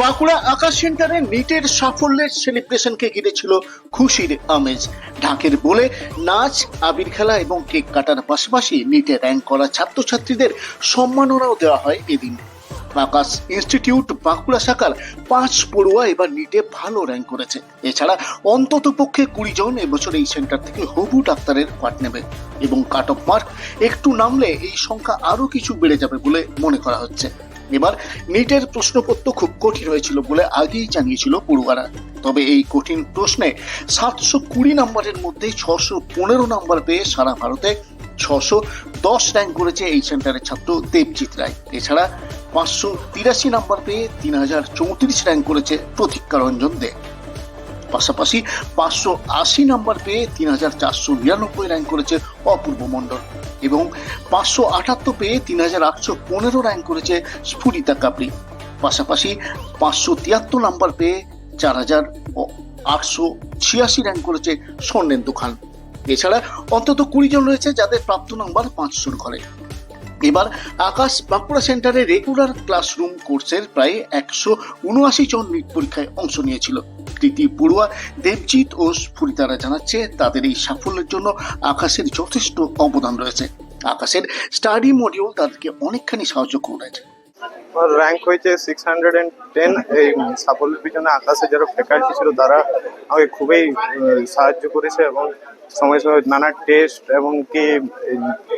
বাঁকুড়া আকাশ সেন্টারে নিটের সাফল্যের সেলিব্রেশনকে ঘিরেছিল খুশির আমেজ। ঢাকের বলে নাচ, আবির খেলা এবং কেক কাটার পাশাপাশি নিটে র্যাঙ্ক করা ছাত্রছাত্রীদের সম্মাননাও দেওয়া হয় এদিন। আকাশ ইনস্টিটিউট বাঁকুড়া শাখার পাঁচ পড়ুয়া এবার নিটে ভালো র্যাঙ্ক করেছে। এছাড়া অন্তত পক্ষে কুড়ি জন এবছর এই সেন্টার থেকে হবু ডাক্তারের পাঠ নেবে এবং কাট অফ মার্ক একটু নামলে এই সংখ্যা আরও কিছু বেড়ে যাবে বলে মনে করা হচ্ছে। এবার নিটের প্রশ্নপত্র খুব কঠিন হয়েছিল বলে আগেই জানিয়েছিল পড়ুয়ারা। তবে এই কঠিন প্রশ্নে সাতশো কুড়ি নম্বরের মধ্যে ছশো পনেরো নম্বর পেয়ে সারা ভারতে ছশো দশ র্যাঙ্ক করেছে এই সেন্টারের ছাত্র দেবজিৎ রায়। এছাড়া পাঁচশো তিরাশি নম্বর পেয়ে তিন হাজার চৌত্রিশ র্যাঙ্ক করেছে প্রতীক্ষা রঞ্জন দে। পাশাপাশি পাঁচশো আশি নম্বর পেয়ে তিন হাজার চারশো নিরানব্বই র্যাঙ্ক করেছে অপূর্ব মণ্ডল। এবং পাঁচশো আটাত্তর পেয়ে তিন হাজার আটশো পনেরো র্যাঙ্ক করেছে স্ফুরিতা কাপড়ি। পাশাপাশি পাঁচশো তিয়াত্তর নম্বর পেয়ে চার হাজার আটশো ছিয়াশি র্যাঙ্ক করেছে স্বর্ণেন্দু খান। এছাড়া অন্তত কুড়ি জন রয়েছে যাদের প্রাপ্ত নাম্বার পাঁচশোর ঘরে। এবার আকাশ বাঁকুড়া সেন্টারে রেগুলার ক্লাসরুম কোর্সের প্রায় একশো উনআশি জন নিট পরীক্ষায় অংশ নিয়েছিল। কৃতি পড়ুয়া দেবজিৎ ও স্ফুরিতারা জানাচ্ছে তাদের এই সাফল্যের জন্য আকাশের যথেষ্ট অবদান রয়েছে। আকাশের স্টাডি মডিউল তাদেরকে অনেকখানি সাহায্য করেছে র্যাঙ্ক হয়েছে সিক্স হান্ড্রেড অ্যান্ড টেন এই সাফল্যের পিছনে আকাশে যারা ফ্যাকাল্টি ছিল তারা আমাকে খুবই সাহায্য করেছে এবং সময় সময় নানা টেস্ট এবং কি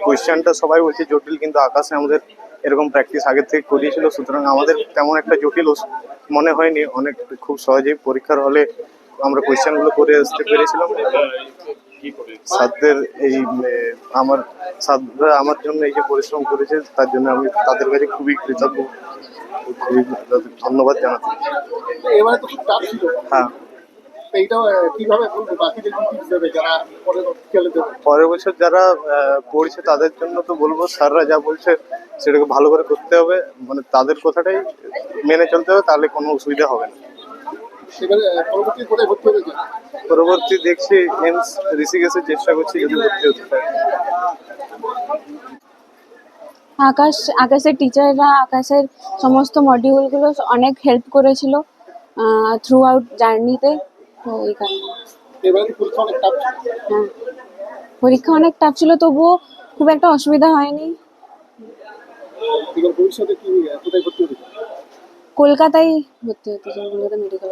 কোয়েশ্চেনটা সবাই বলছে জটিল, কিন্তু আকাশে আমাদের এরকম প্র্যাকটিস আগের থেকে করিয়েছিল সুতরাং আমাদের তেমন একটা জটিল মনে হয়নি। অনেক খুব সহজেই পরীক্ষার হলে আমরা কোয়েশ্চেনগুলো করে আসতে পেরেছিলাম। সাধ্যের এই আমার সাধ্যরা আমার জন্য এই যে পরিশ্রম করেছে তার জন্য আমি তাদের কাছে খুবই কৃতজ্ঞ। খুবই ধন্যবাদ জানাতে। হ্যাঁ। পরের বছর যারা পড়ছে তাদের জন্য তো বলব স্যাররা যা বলছে সেটাকে ভালো করে করতে হবে মানে তাদের কথাটাই মেনে চলতে হবে তাহলে কোনো অসুবিধা হবে না। পরবর্তী দেখছি এমস ঋষিকেশের চেষ্টা করছি যদি ভর্তি হতে পারে। আকাশ আকাশের টিচাররা আকাশের সমস্ত মডিউলগুলো অনেক হেল্প করেছিল থ্রু আউট জার্নিতে তো এই কারণে। পরীক্ষা অনেক টাফ হ্যাঁ। পরীক্ষা অনেক টাফ ছিল তবুও খুব একটা অসুবিধা হয়নি। এবার ভবিষ্যতে কি কোথায় ভর্তি হবে কলকাতায় ভর্তি হতে চাই কলকাতা মেডিকেল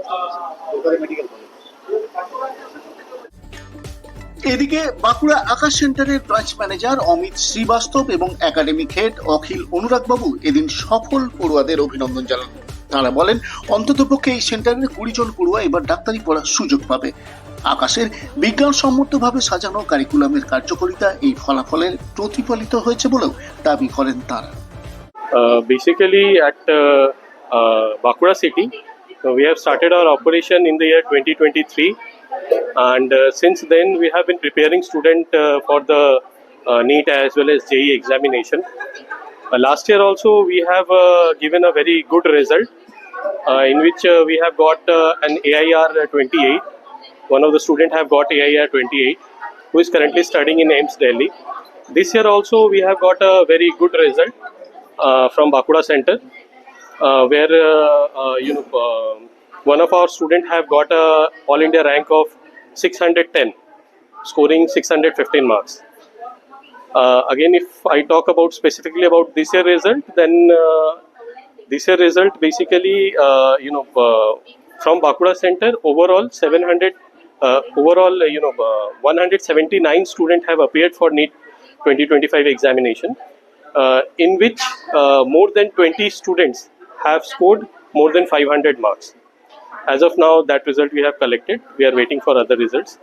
এদিকে বাঁকুড়া আকাশ সেন্টারের ব্রাঞ্চ ম্যানেজার অমিত শ্রীবাস্তব এবং একাডেমিক হেড অখিল অনুরাগ বাবু এদিন সফল পড়ুয়াদের অভিনন্দন জানান। তারা বলেন অন্ততপক্ষে এই সেন্টারের কুড়ি জন পড়ুয়া এবার ডাক্তারি পড়ার সুযোগ পাবে। আকাশের বিজ্ঞানসম্মতভাবে সাজানো কারিকুলামের কার্যকারিতা এই ফলাফলের প্রতিফলিত হয়েছে বলেও দাবি করেন তারা Uh, uh, uh, Bakura city. So we have started our operation in the year 2023, and uh, since then we have been preparing student uh, for the uh, NEET as well as JE examination. Uh, last year also we have uh, given a very good result, uh, in which uh, we have got uh, an AIR 28. One of the students have got AIR 28, who is currently studying in AIMS Delhi. This year also we have got a very good result uh, from Bakura Center, uh, where uh, uh, you know uh, one of our students have got a All India rank of 610, scoring 615 marks. Uh, again, if I talk about specifically about this year result, then this year result basically you know from Bakura Center overall 700 uh, overall uh, you know uh, 179 student have appeared for NEET 2025 examination uh, in which uh, more than 20 students have scored more than 500 marks. As of now, that result we have collected. We are waiting for other results.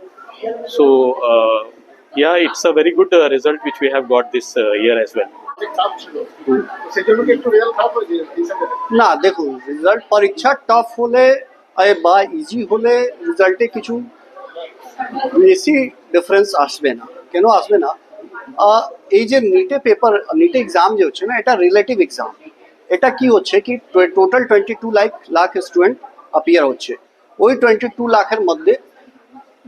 So, uh, yeah, it's a very good uh, result which we have got this uh, year as well. Tough ছিল সেজন্য কি একটু result খারাপ হয়েছে এই সেন্টারে না দেখুন রেজাল্ট পরীক্ষা টাফ হলে এ, বা ইজি হলে রেজাল্টে কিছু বেশি ডিফারেন্স আসবে না। কেন আসবে না? এই যে নিটে পেপার নিটে এক্সাম যে হচ্ছে না, এটা রিলেটিভ এক্সাম এটা কি হচ্ছে কি total twenty two lakh lakh student appear হচ্ছে। ওই টোয়েন্টি টু লাখের মধ্যে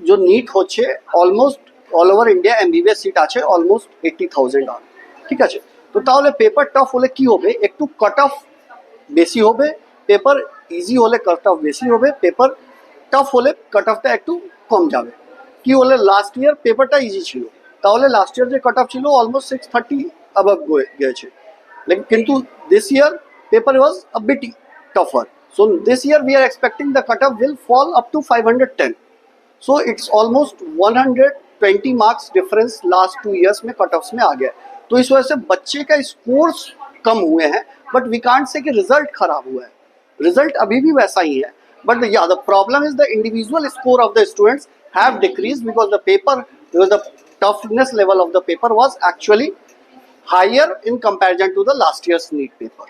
যে নিট হচ্ছে almost all over India MBBS seat আছে অলমোস্ট এইটটি থাউজেন্ড আর ঠিক আছে? তো তাহলে পেপার টাফ হলে কি হবে? একটু কাট অফ বেশি হবে পেপার ইজি হলে কাট অফ বেশি হবে পেপার টাফ হলে কাট অফটা একটু কম যাবে কি হলে লাস্ট ইয়ার পেপারটা ইজি ছিল তাহলে লাস্ট ইয়ার যে কাট অফ ছিল অলমোস্ট সিক্স থার্টি আবাব গিয়েছে लेकिन किंतु this year paper was a bit tougher so this year we are expecting the cutoff will fall up to 510 so it's almost 120 marks difference last two years में cutoffs में आ गया है। तो इस वजह से बच्चे का स्कोर्स कम हुए हैं बट वी कांट से कि रिजल्ट खराब हुआ है रिजल्ट अभी भी वैसा ही है But the, yeah, the problem is the individual score of the students have decreased because the paper, because the toughness level of the paper was actually higher in comparison to the last year's neat paper.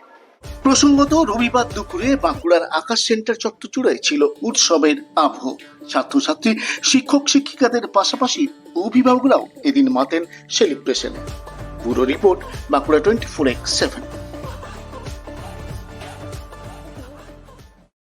প্রসঙ্গত রবিবার দুপুরে বাঁকুড়ার আকাশ centre চত্বচূড়ায় ছিল উৎসবের আবহ ছাত্রছাত্রী শিক্ষক শিক্ষিকাদের পাশাপাশি অভিভাবকরাও এদিন মাতেন সেলিব্রেশনে পুরো report Bankura twenty four x seven